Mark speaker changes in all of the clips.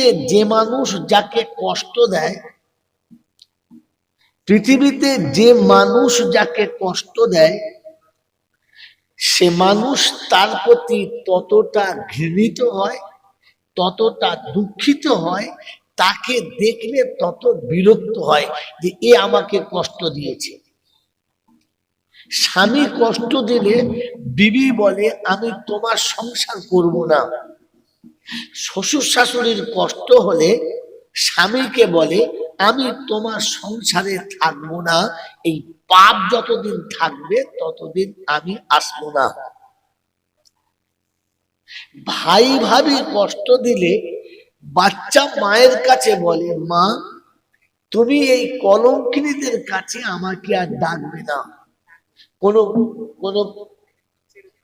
Speaker 1: পৃথিবীতে যে মানুষ যাকে কষ্ট দেয়, পৃথিবীতে যে মানুষ যাকে কষ্ট দেয়, সে মানুষ তার প্রতি ততটা ঘৃণিত হয়, ততটা দুঃখিত হয়, তাকে দেখলে তত বিরক্ত হয় যে এ আমাকে কষ্ট দিয়েছে। স্বামী কষ্ট দিলে বিবি বলে, আমি তোমার সংসার করব না। শ্বশুর শাশুড়ির কষ্ট হলে স্বামীকে বলে, আমি তোমার সংসারে থাকব না, এই পাপ যতদিন থাকবে ততদিন আমি আসব না। ভাই ভাবি কষ্ট দিলে বাচ্চা মায়ের কাছে বলে, মা, তুমি এই কলঙ্কিনীদের কাছে আমাকে আর ডাকবে না। কোনো কোনো,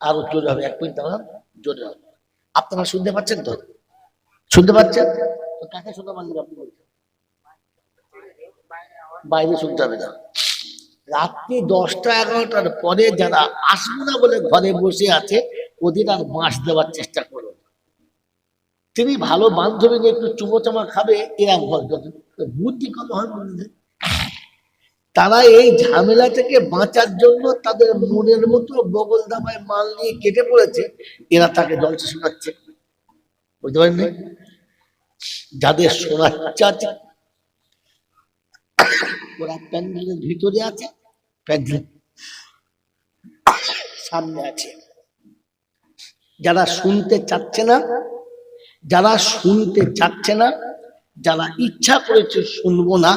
Speaker 1: আরও জোরে হবে, এক মিনিট দাঁড়ান জোরে হবে। আপনারা শুনতে পাচ্ছেন তো? শুনতে পাচ্ছেন তো কাকে শুনতে আপনি বলছেন বাইরে শুনতে হবে না। রাত্রি দশটা এগারোটার পরে যারা আসব না বলে ঘরে বসে আছে ওদের আর বাঁশ দেওয়ার চেষ্টা করুন তিনি ভালো বান্ধবী নিয়ে একটু চুমোচামা খাবে এরা ভদ্র। বুদ্ধি কম হয় তারা এই ঝামেলা থেকে বাঁচার জন্য তাদের মনের মতো বগল দামায় মাল নিয়ে কেটে পড়েছে, এরা তাকে জলসা শোনাচ্ছে। বুঝতে পারেননি? যাদের শোনার ইচ্ছা আছে, ওরা প্যান্ডেলের ভিতরে আছে, প্যান্ডেল সামনে আছে। যারা শুনতে চাচ্ছে না, যারা শুনতে চাচ্ছে না, যারা ইচ্ছা করেছে শুনব না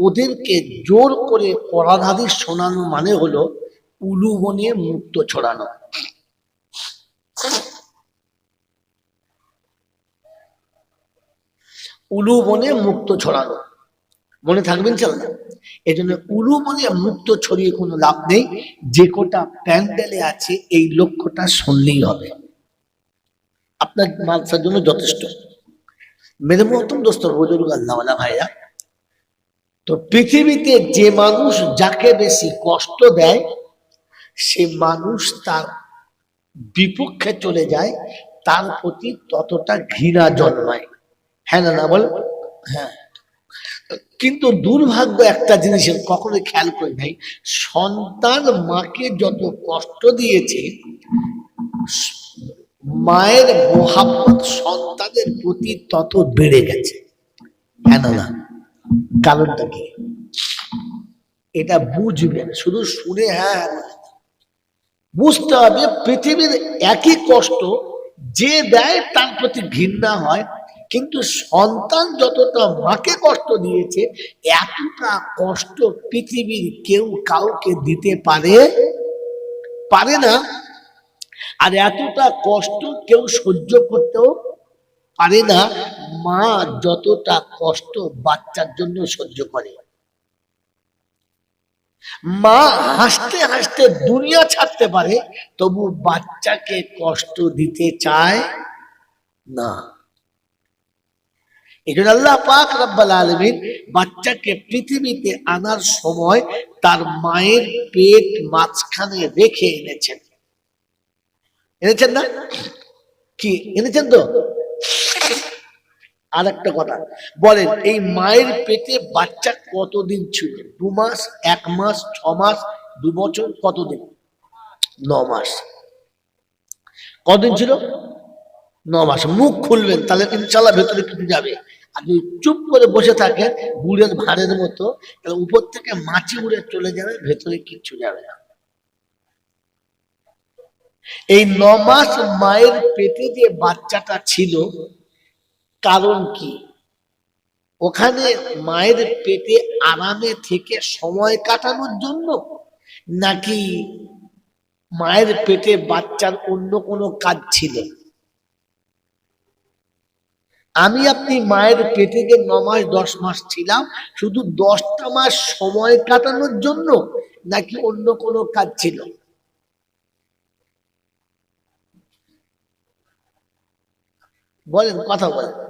Speaker 1: ওদেরকে জোর করে পরাধাদি শোনানো মানে হলো উলু বনে মুক্ত ছড়ানো। উলু বনে মুক্ত ছড়ানো। মনে থাকবেন চল না এই জন্য উলু বনে মুক্ত ছড়িয়ে কোনো লাভ নেই। যে কোটা প্যান্ডেলে আছে, এই লক্ষ্যটা শুনলেই হবে। আপনার মালসার জন্য যথেষ্ট। মেরে মতন দোস্ত বুজুর্গ আল্লাহওয়ালা ভাইয়া। তো পৃথিবীতে যে মানুষ যাকে বেশি কষ্ট দেয়, সে মানুষ তার বিপক্ষে চলে যায়, তার প্রতি ততটা ঘৃণা জন্মায়। হ্যাঁ না বল? হ্যাঁ। কিন্তু দুর্ভাগ্য একটা জিনিসের কখনো খেয়াল করি নাই, সন্তান মাকে যত কষ্ট দিয়েছে, মায়ের মোহাম্মত সন্তানের প্রতি তত বেড়ে গেছে। হ্যাঁ না? না কারণটা কি এটা বুঝবেন শুধু শুনে হ্যাঁ হ্যাঁ বুঝতে হবে পৃথিবীর একই কষ্ট, যে দেয় তার প্রতি ঘৃণা হয়, কিন্তু সন্তান যতটা মাকে কষ্ট দিয়েছে, এতটা কষ্ট পৃথিবীর কেউ কাউকে দিতে পারে? পারে না। আর এতটা কষ্ট কেউ সহ্য করতেও পারে না। মা যতটা কষ্ট বাচ্চার জন্য সহ্য করে। মা হাসতে হাসতে দুনিয়া ছাড়তে পারে, তবু বাচ্চাকে কষ্ট দিতে চায় না। এই আল্লাহ পাক রব্বাল আলমিন বাচ্চাকে পৃথিবীতে আনার সময় তার মায়ের পেট মাঝখানে রেখে এনেছেন। এনেছেন না? কি? এনেছেন তো? আর একটা কথা। বলেন, এই মায়ের পেটে বাচ্চা কতদিন ছিল? দু মাস, এক মাস, ছ মাস, দু বছর, কতদিন? ন মাস। কদিন ছিল? ন মাস। মুখ খুলবেন, তাহলে ইনশাল্লাহ ভেতরে কিছু যাবে। আর যদি চুপ করে বসে থাকেন, গুড়ের ভাঁড়ের মতো, তাহলে উপর থেকে মাছি উড়ে চলে যাবে, ভেতরে কিচ্ছু যাবে না। এই ন মাস মায়ের পেটে যে বাচ্চাটা ছিল কারণ কি? ওখানে মায়ের পেটে আরামে থেকে সময় কাটানোর জন্য নাকি মায়ের পেটে বাচ্চার অন্য কোনো কাজ ছিল? আমি আপনি মায়ের পেটে যে ন মাস, দশ মাস ছিলাম, শুধু দশটা মাস সময় কাটানোর জন্য নাকি অন্য কোনো কাজ ছিল? বলেন, কথা বলেন।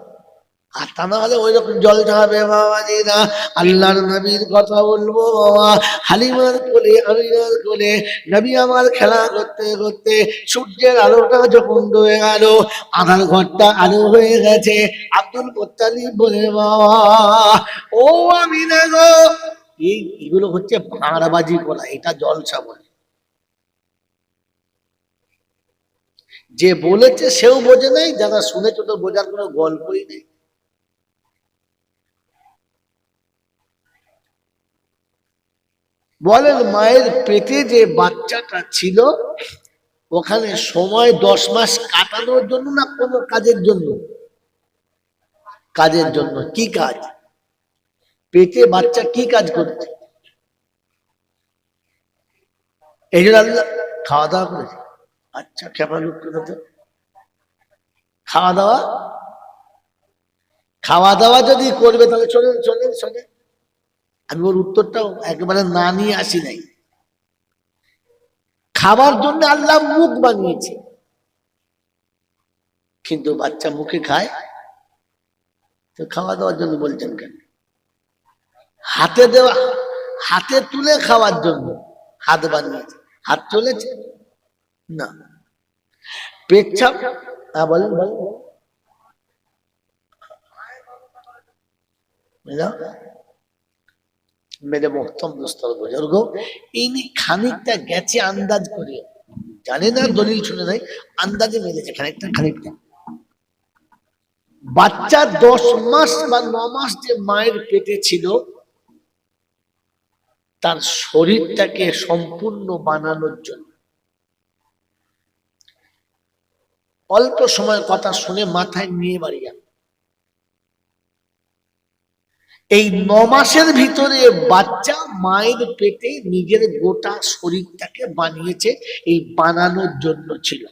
Speaker 1: আর তা না হলে ওই রকম জল ঢাবে বাবাজি না আল্লাহর নবীর কথা বলব বাবা। হালিমার কোলে আমিনার কোলে, নবী আমার খেলা করতে করতে সূর্যের আলোটা যখন ডুবে গেল, আধার ঘরটা আলো হয়ে গেছে। আব্দুল মোত্তালিব বলে, বাবা, ও আমিনা গো, এই এগুলো হচ্ছে ভাঁড়বাজি করা, এটা জলসা বলে যে বলেছে সেও বোঝে নাই, যারা শুনেছে তো বোঝার কোনো গল্পই নেই। বলেন, মায়ের পেটে যে বাচ্চাটা ছিল, ওখানে সময় দশ মাস কাটানোর জন্য না কোনো কাজের জন্য? কাজের জন্য। কি কাজ? পেটে বাচ্চা কি কাজ করছে? এই জন্য আল্লাহ খাওয়া দাওয়া করেছে। আচ্ছা কেমন লোক খাওয়া দাওয়া খাওয়া দাওয়া যদি করবে, তাহলে চলেন চলেন চলেন। আমি ওর উত্তরটাও একেবারে না নিয়ে আসি নাই। খাবার জন্য আল্লাহ মুখ বানিয়েছে। কিন্তু বাচ্চা মুখে খায়, তো খাওয়া দাওয়ার জন্য বলছেন কেন? হাতে দেওয়া, হাতে তুলে খাওয়ার জন্য হাত বানিয়েছে। হাত চলেছে? না। পেচ্ছাপ? হ্যাঁ বলেন। বলেন মেরে মোহতম দুস্তর বুজুর্গ ইনি খানিকটা গেছে আন্দাজ করে। জানে না দলিল শুনে নাই, আন্দাজে মেরেছে খানিকটা খানিকটা। বাচ্চা দশ মাস বা ন মাস যে মায়ের পেটে ছিল, তার শরীরটাকে সম্পূর্ণ বানানোর জন্য। অল্প সময় কথা শুনে মাথায় নিয়ে বাড়ি যান এই ন মাসের ভিতরে বাচ্চা মায়ের পেটে নিজের গোটা শরীরটাকে বানিয়েছে, এই বানানোর জন্য ছিল।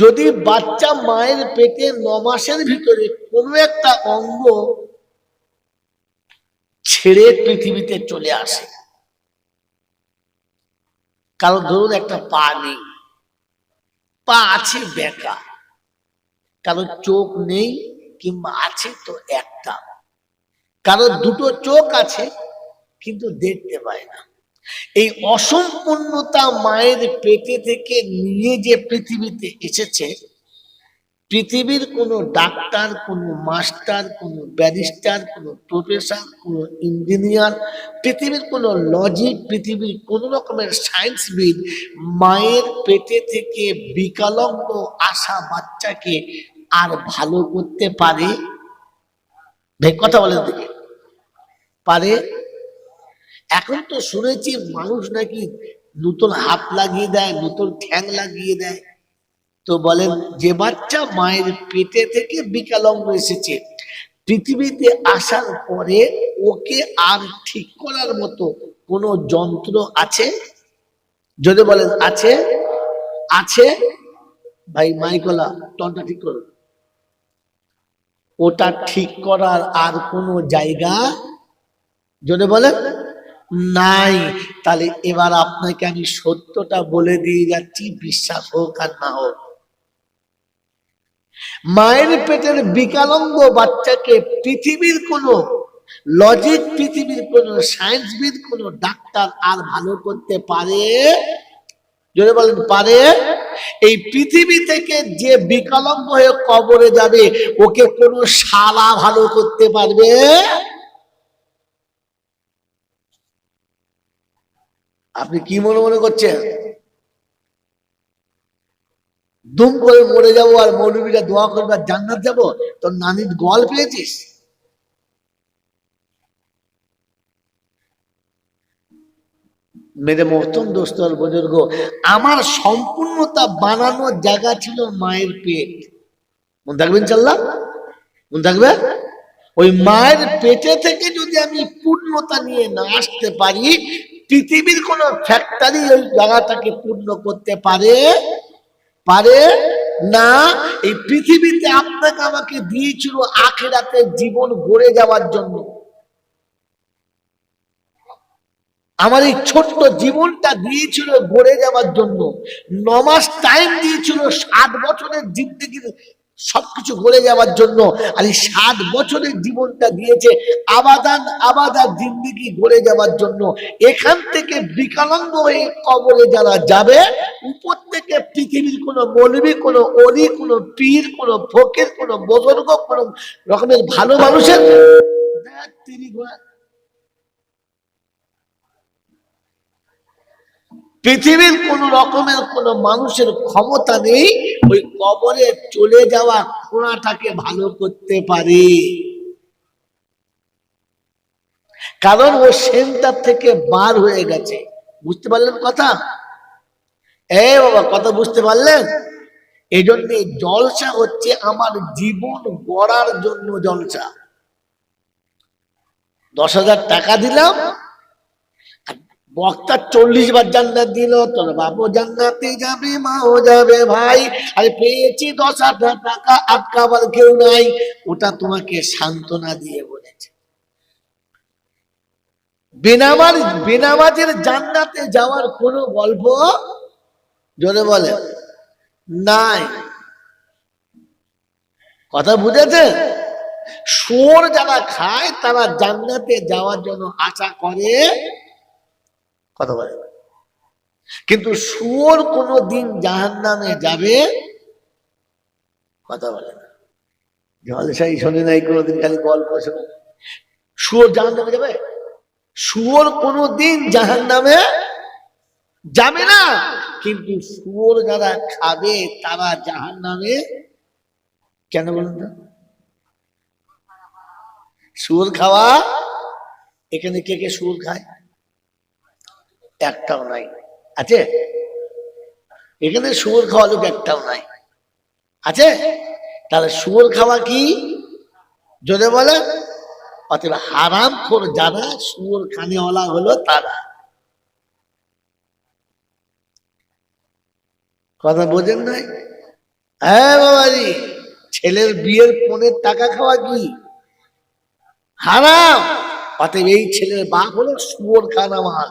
Speaker 1: যদি বাচ্চা মায়ের পেটে ন মাসের ভিতরে কোনো একটা অঙ্গ ছেড়ে পৃথিবীতে চলে আসে, কারণ ধরুন একটা পা নেই, পা আছে বেকা কারও চোখ নেই কিংবা আছে তো একটা। কারও দুটো চোখ আছে, কিন্তু দেখতে পায় না। এই অসম্পূর্ণতা মায়ের পেটে থেকে নিয়ে যে পৃথিবীতে এসেছে, পৃথিবীর কোনো ডাক্তার, কোনো মাস্টার, কোনো ব্যারিস্টার, কোনো প্রফেসর, কোনো ইঞ্জিনিয়ার, পৃথিবীর কোনো লজিক পৃথিবীর কোনো রকমের সায়েন্সবিদ মায়ের পেটে থেকে বিকলাঙ্গ আসা বাচ্চাকে আর ভালো করতে পারে কথা বলেন দেখে পারে, এখন তো শুনেছি মানুষ নাকি নতুন হাত লাগিয়ে দেয়, নতুন ঠ্যাং লাগিয়ে দেয়। তো বলেন, যে বাচ্চা মায়ের পেটে থেকে বিকলাঙ্গ এসেছে, পৃথিবীতে আসার পরে ওকে আর ঠিক করার মতো কোনো যন্ত্র আছে? যদি বলেন, আছে? আছে? ভাই, মাইকলা টনটা ঠিক করুন। ওটা ঠিক করার আর কোনো জায়গা? যদি বলেন। নাই। তাহলে এবার আপনাকে আমি সত্যটা বলে দিয়ে যাচ্ছি, বিশ্বাস হোক আর না হোক। মায়ের পেটের বিকালঙ্গ বাচ্চাকে পৃথিবীর কোনো লজিক পৃথিবীর কোনো সায়েন্সবিদ কোনো ডাক্তার আর ভালো করতে পারে যদি বলেন, পারে? এই পৃথিবী থেকে যে বিকলাঙ্গ হয়ে কবরে যাবে, ওকে কোনো শালা ভালো করতে পারবে? আপনি কি মনে মনে করছেন? দুম করে মরে যাব আর মৌলবীরা দোয়া করবে, আর জান্নাত যাব? তোর নানির গোয়াল পেয়েছিস? মেরে মহতম দোস্তর বুজুর্গ, আমার সম্পূর্ণতা বানানোর জায়গা ছিল মায়ের পেট। মন থাকবেন চাল্লা মন থাকবে? ওই মায়ের পেটে থেকে যদি আমি পূর্ণতা নিয়ে না আসতে পারি, পৃথিবীর কোন ফ্যাক্টরি ওই জায়গাটাকে পূর্ণ করতে পারে? পারে না? এই পৃথিবীতে আপনাকে আমাকে দিয়েছিল আখেরাতে জীবন গড়ে যাওয়ার জন্য। আমার এই ছোট্ট জীবনটা দিয়েছিল গড়ে যাওয়ার জন্য। নমাস টাইম দিয়েছিল, সাত বছরের জিন্দগির সবকিছু গড়ে যাওয়ার জন্য। আর এই ষাট বছরের জীবনটা দিয়েছে আবাদান আবাদা জিন্দিগি গড়ে যাওয়ার জন্য। এখান থেকে বিকলাঙ্গ হয়ে কবরে যারা যাবে, উপর থেকে পৃথিবীর কোনো মৌলবী, কোনো অলি, কোনো পীর, কোনো ফকির, কোনো বজর্গ, কোনো রকমের ভালো মানুষের তিনি ঘোড়া- পৃথিবীর কোন রকমের কোন মানুষের ক্ষমতা নেই, ওই কবরে চলে যাওয়া খোঁড়াটাকে ভালো করতে পারে। কারণ ও সেন্টার থেকে বার হয়ে গেছে। বুঝতে পারলেন কথা? এ বাবা, কথা বুঝতে পারলেন? এই জন্য জলসা হচ্ছে আমার জীবন গড়ার জন্য জলসা। দশ হাজার টাকা দিলাম বক্তা চল্লিশ বার জান্নাত দিল, তোর বাবু জান্নাতে যাবে, মাও যাবে ভাই। আরে পেয়েছি দশ হাজার টাকা, আটকাবার কেউ নাই। ওটা তোমাকে সান্ত্বনা দিয়ে বলেছে। বেনামাজ বেনামাজের জান্নাতে যাওয়ার কোনো গল্প জোরে বলে, নাই। কথা বুঝেছে? সোর যারা খায়, তারা জান্নাতে যাওয়ার জন্য আশা করে কথা বলে। কিন্তু শুয়োর কোনো দিন জাহান নামে যাবে? কথা বলে না। জলসাই শোনে নাই, কোনোদিন খালি গল্প শোনে শুয়োর জাহান নামে যাবে? শুয়োর কোনো দিন জাহান নামে যাবে না। কিন্তু শুয়োর যারা খাবে, তারা জাহান নামে কেন বলুন তো? শুয়োর খাওয়া? এখানে কে কে শুয়োর খায়? একটাও নাই। আছে? এখানে শুয়োর খাওয়া লোক একটাও নাই। আছে? তাহলে শুয়োর খাওয়া কি? যদি বলে। অতএব হারাম খোর যারা শুয়োর খানেওয়ালা হলো তারা। কথা বোঝেন নাই হ্যাঁ বাবাজি। ছেলের বিয়ের পনেরো টাকা খাওয়া কি? হারাম। অতএব এই ছেলের বাপ হলো শুয়োর খানা মাল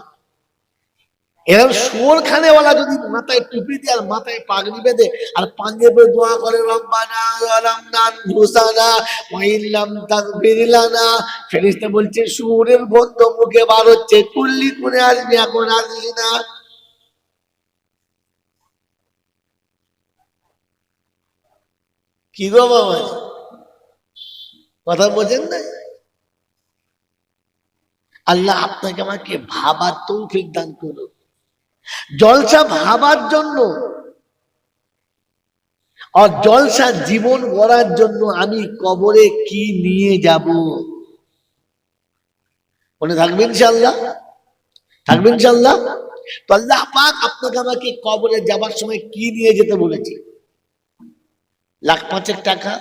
Speaker 1: এরকম শুয়োর খানেওয়ালা যদি মাথায় টুপি দিয়ে আর মাথায় পাগড়ি বেঁধে আর পাঞ্জাবে দোয়া করে, রব্বানা বলছে শুয়োরের গন্ধ মুখে বার হচ্ছে, কুল্লি করে আসবি এখন, আসিস না। কি গো বাবা? কথা বোঝেন না আল্লাহ আপনাকে আমাকে ভাবার তৌফিক দান করুন জলসা ভাবার জন্য আর জলসা জীবন গড়ার জন্য আমি কবরে কি নিয়ে যাব? মনে থাকবেন ইনশাল্লাহ থাকবেন ইনশাল্লাহ তো আল্লাহ পাক আপনাকে আমাকে কবরে যাবার সময় কি নিয়ে যেতে বলেছে? লাখ পাঁচেক টাকা,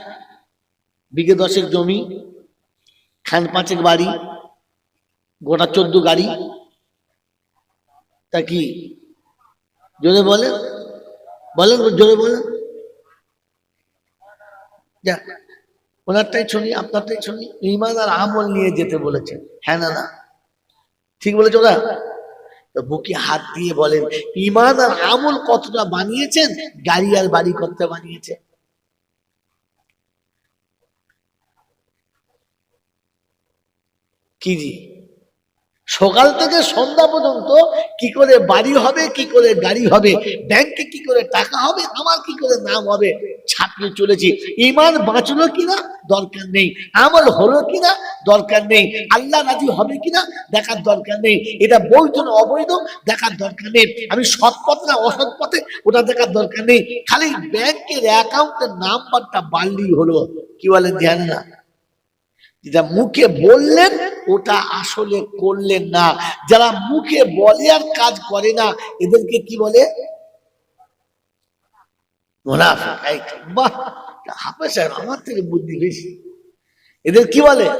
Speaker 1: বিঘে দশেক জমি, খান পাঁচেক বাড়ি, গোটা চোদ্দ গাড়ি। তা কি জোরে বলেন বলেন, জোরে বলেন ওনারটাই শুনি, আপনারটাই শুনি। ইমান আর আমল নিয়ে যেতে বলেছেন হ্যাঁ না না? ঠিক বলেছ ওরা? বুকে হাত দিয়ে বলেন, ইমান আর আমল কতটা বানিয়েছেন? গাড়ি আর বাড়ি কতটা বানিয়েছে? কি জি? সকাল থেকে সন্ধ্যা পর্যন্ত কি করে বাড়ি হবে, কি করে গাড়ি হবে ব্যাংকে কি করে টাকা হবে, আমার কি করে নাম হবে, ছাপিয়ে চলেছি। ইমান বাঁচলো কিনা? দরকার নেই। আমল হলো কিনা? দরকার নেই। আল্লাহ রাজি হবে কিনা? দেখার দরকার নেই। এটা বৈধ না অবৈধ? দেখার দরকার নেই। আমি সৎ পথে না অসৎ পথে? ওটা দেখার দরকার নেই। খালি ব্যাংকের অ্যাকাউন্টের নাম্বারটা বাড়লেই হলো। কি বলেন জানে না? যেটা মুখে বললেন, ওটা আসলে করলেন না। যারা মুখে বলে আর কাজ করে না, এদেরকে কি বলে? মোনাফিক। বাহ হাফেজ আমার থেকে বুদ্ধি বেশি। এদের কি বলে?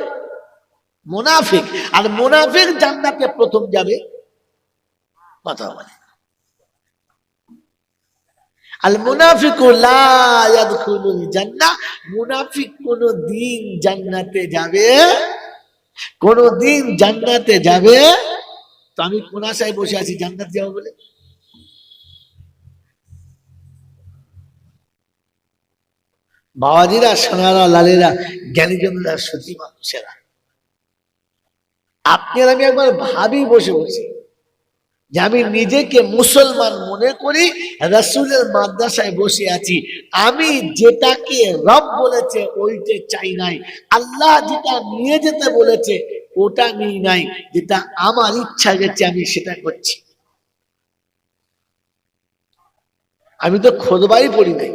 Speaker 1: মোনাফিক। আর মোনাফিক জান্নাতে প্রথম যাবে? কথা বলে। আল মুনাফিকু জান্নাহ। মুনাফিক কোনদিন জান্নাতে যাবে কোনদিন জান্নাতে যাবে। তো আমি কোন আশায় বসে আছি, জান্নাত যাব বলে। বাবাজিরা, সোনারা, লালেরা, জ্ঞানীজনরা সতী মানুষেরা আপনি আমি একবার ভাবি বসে বসে। যে আমি নিজেকে মুসলমান মনে করি, রাসূলের মাদ্রাসায় বসে আছি। আমি যেটাকে রব বলেছে, ওইটা চাই নাই। আল্লাহ যেটা নিয়ে যেতে বলেছে, ওটা নিই নাই। যেটা আমার ইচ্ছা গেছে, আমি সেটা করছি। আমি তো খোদবাই পড়ি নাই।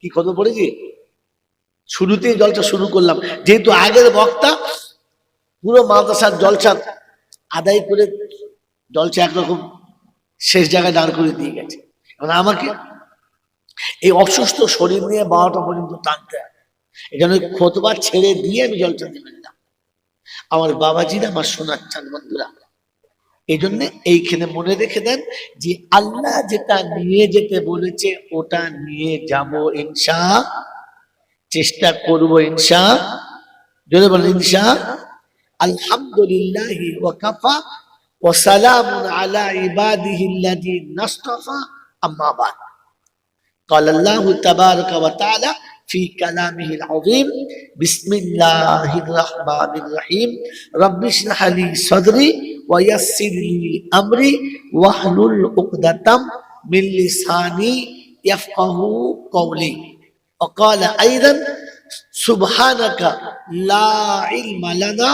Speaker 1: কি খোদ পড়েছি? শুরুতেই জলসা শুরু করলাম। যেহেতু আগের বক্তা, পুরো মাদ্রাসার জলসা আদায় করে জলসা একরকম শেষ জায়গায় দাঁড় করে দিয়ে গেছে। এখন আমাকে এই অসুস্থ শরীর নিয়ে বারোটা পর্যন্ত টানতে হয় এই জন্য খোতবা ছেড়ে দিয়ে আমি জলসা দিয়ে ফেললাম আমার বাবাজিরা, আমার শোনার চান বন্ধুরা এই জন্য এইখানে মনে রেখে দেন যে আল্লাহ যেটা নিয়ে যেতে বলেছে, ওটা নিয়ে যাব ইনশা, চেষ্টা করব ইনশা। যদি বলেন ইনশা, আলহামদুলিল্লাহ ওয়াকাফা وسلام على عباده الذين اصطفى. أما بعد قال الله تبارك وتعالى في كلامه العظيم بسم الله الرحمن الرحيم. رب اشرح لي صدري ويسر لي أمري واحلل عقدة من لساني يفقه قولي. وقال أيضا سبحانك لا علم لنا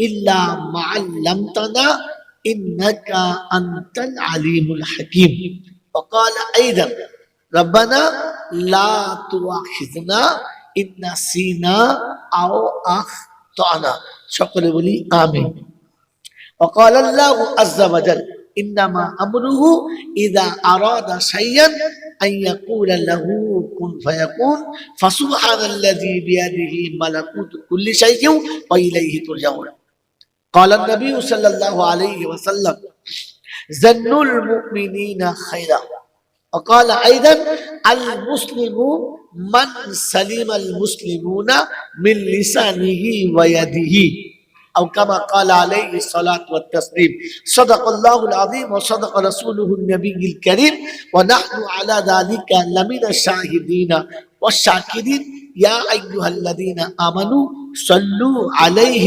Speaker 1: إلا ما علمتنا إنك أنت العليم الحكيم. وقال أيضا ربنا لا تؤاخذنا إن نسينا أو أخطأنا. شكرا بلي آمين. وقال الله عز وجل إنما أمره إذا أراد شيئا أن يقول له كن فيكون. فسبحان الذي بيده ملكوت كل شيء وإليه ترجعون. قال النبي صلى الله عليه وسلم زنوا المؤمنين خيرا. وقال أيضا المسلم من سلم المسلمون من لسانه ويده. أو كما قال عليه الصلاة والتسليم صدق الله العظيم وصدق رسوله النبي الكريم ونحن على ذلك لمن الشاهدين والشاكرين. يا أيها الذين آمنوا صلوا عليه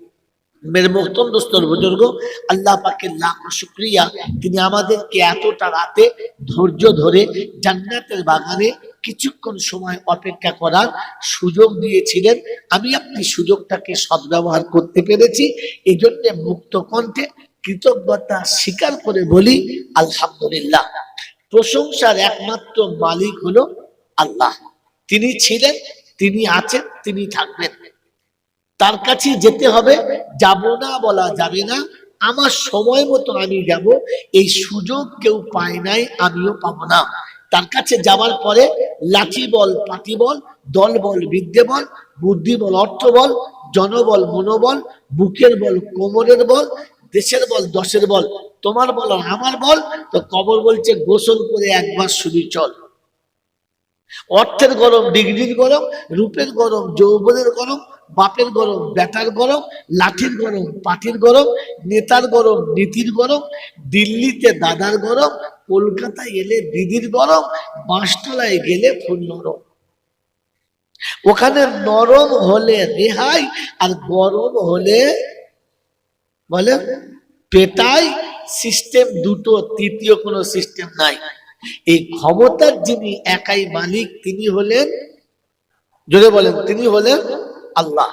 Speaker 1: মেরে মোহতম দোস্তর বুজুর্গ, আল্লাহ পাকের লাখ শুক্রিয়া। তিনি আমাদেরকে এতটা রাতে ধৈর্য ধরে জান্নাতের বাগানে কিছুক্ষণ সময় অপেক্ষা করার সুযোগ দিয়েছিলেন। আমি আপনি সুযোগটাকে সদ্ব্যবহার করতে পেরেছি এই জন্য মুক্ত কণ্ঠে কৃতজ্ঞতা স্বীকার করে বলি, আলহামদুলিল্লাহ। প্রশংসার একমাত্র মালিক হলো আল্লাহ। তিনি ছিলেন, তিনি আছেন, তিনি থাকবেন। তার কাছে যেতে হবে। যাব না বলা যাবে না। আমার সময় মতো আমি যাব। এই সুযোগ কেউ পায় নাই, আমিও পাবো না। তার কাছে যাওয়ার পরে লাঠি বল, পাটি বল, দল বল, বিদ্যে বল, বুদ্ধি বল, অর্থ বল জনবল মনোবল, বুকের বল, কোমরের বল, দেশের বল, দশের বল, তোমার বল আর আমার বল, তো কবর বলছে, গোসল করে একবার শুধু চল। অর্থের গরম, ডিগ্রির গরম, রূপের গরম, যৌবনের গরম বাপের গরম, বেটার গরম, লাঠির গরম পাঠির গরম, নেতার গরম, নীতির গরম, দিল্লিতে দাদার গরম, কলকাতায় এলে দিদির গরম বাঁশতলায় গেলে ফুল নরম। ওখানে নরম হলে রেহাই আর গরম হলে বলে পেটাই সিস্টেম দুটো, তৃতীয় কোনো সিস্টেম নাই। এই ক্ষমতার যিনি একাই মালিক, তিনি হলেন, জোরে বলেন, তিনি হলেন আল্লাহ